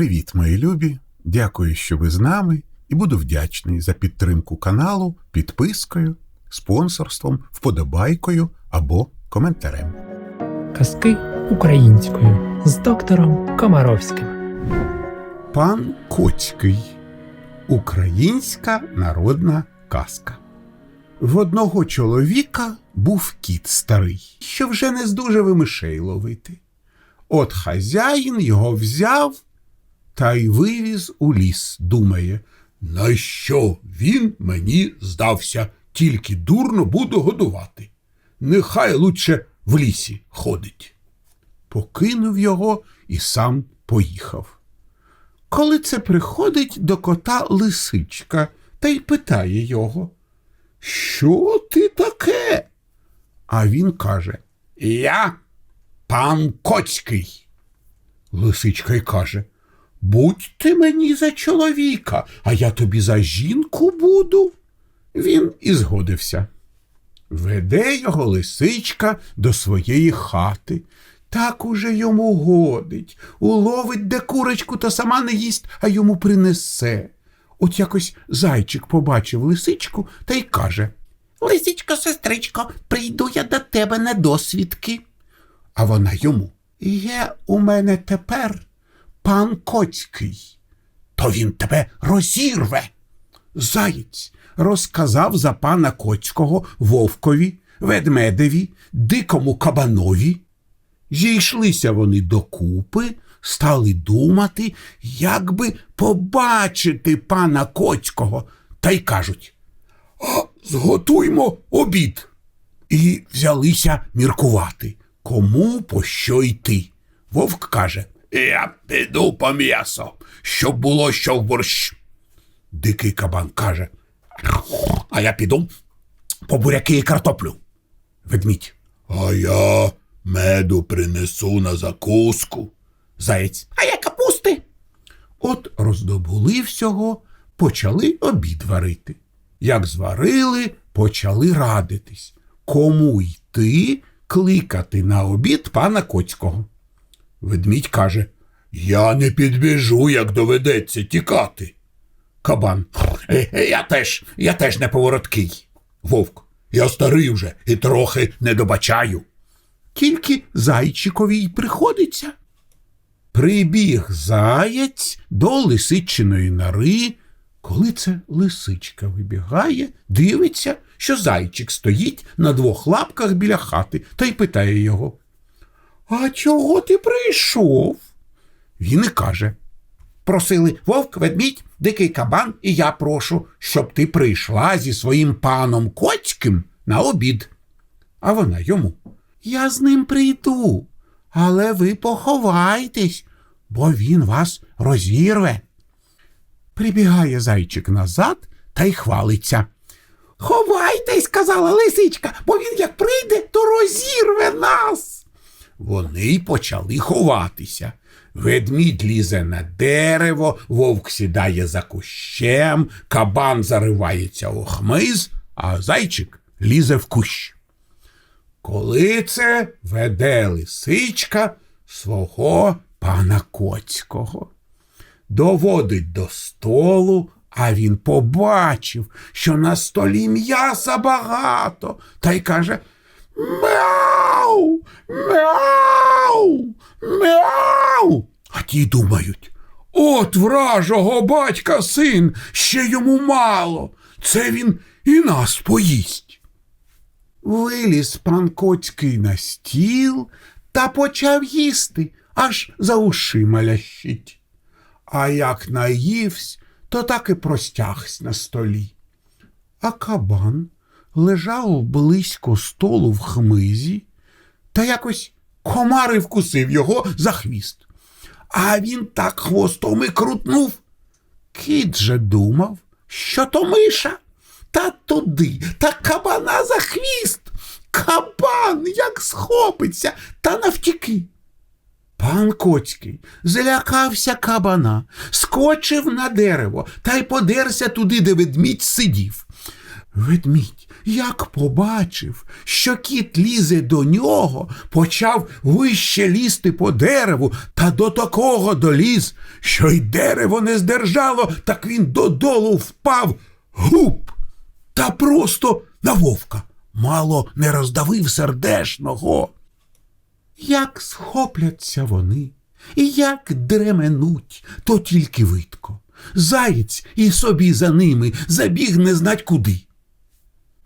Привіт, мої любі! Дякую, що ви з нами, і буду вдячний за підтримку каналу підпискою, спонсорством, вподобайкою або коментарем. Казки українською з доктором Комаровським. Пан Коцький. Українська народна казка. В одного чоловіка був кіт старий, що вже не здужав і мишей ловити. От хазяїн його взяв та й вивіз у ліс, думає, на що він мені здався, тільки дурно буду годувати. Нехай лучше в лісі ходить. Покинув його і сам поїхав. Коли це приходить до кота лисичка та й питає його, Що ти таке? А він каже Я пан Коцький. Лисичка й каже Будь ти мені за чоловіка, а я тобі за жінку буду. Він і згодився. Веде його лисичка до своєї хати. Так уже йому годить, уловить де курочку, та сама не їсть, а йому принесе. От якось зайчик побачив лисичку та й каже Лисичко, сестричко, прийду я до тебе на досвідки. А вона йому Є у мене тепер пан Коцький, то він тебе розірве. Заєць розказав за пана Коцького вовкові, ведмедеві, дикому кабанові. Зійшлися вони докупи, стали думати, як би побачити пана Коцького, та й кажуть А зготуймо обід. І взялися міркувати, кому по що йти. Вовк каже Я піду по м'ясо, щоб було що в борщ. Дикий кабан каже А я піду по буряки і картоплю. Ведмідь. А я меду принесу на закуску. Заєць. А я капусти. От роздобули всього, почали обід варити. Як зварили, почали радитись, кому йти кликати на обід пана Коцького. Ведмідь каже Я не підбіжу, як доведеться тікати. Кабан. «Е, е, Я теж, я теж не повороткий. Вовк. Я старий вже і трохи не добачаю. Тільки зайчикові й приходиться. Прибіг заєць до лисичиної нори. Коли це лисичка вибігає, дивиться, що зайчик стоїть на двох лапках біля хати та й питає його. А чого ти прийшов? Він і каже. Просили вовк, ведмідь, дикий кабан, і я прошу, щоб ти прийшла зі своїм паном Коцьким на обід. А вона йому. Я з ним прийду, але ви поховайтесь, бо він вас розірве. Прибігає зайчик назад та й хвалиться. Ховайтесь, сказала лисичка, бо він як прийде, то розірве нас. Вони почали ховатися. Ведмідь лізе на дерево, вовк сідає за кущем, кабан заривається у хмиз, а зайчик лізе в кущ. Коли це веде лисичка свого пана Коцького. Доводить до столу, а він побачив, що на столі м'яса багато, та й каже Мяу, мяу, мяу. А ті думають, от вражого батька син, ще йому мало. Це він і нас поїсть. Виліз пан Коцький на стіл та почав їсти, аж за ушима лящить. А як наївсь, то так і простягсь на столі. А кабан лежав близько столу в хмизі, та якось комар і вкусив його за хвіст. А він так хвостом і крутнув. Кіт же думав, що то миша, та туди, та кабана за хвіст. Кабан як схопиться та навтіки. Пан Коцький злякався кабана, скочив на дерево та й подерся туди, де ведмідь сидів. Ведмідь Як побачив, що кіт лізе до нього, почав вище лізти по дереву та до такого доліз, що й дерево не здержало, так він додолу впав гуп та просто на вовка. Мало не роздавив сердешного. Як схопляться вони, і як дременуть, то тільки видко. Заєць і собі за ними забіг не знать куди.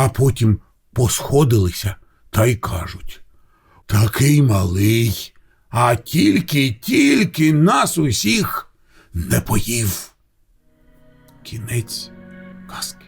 А потім посходилися та й кажуть такий малий, а тільки-тільки нас усіх не поїв. Кінець казки.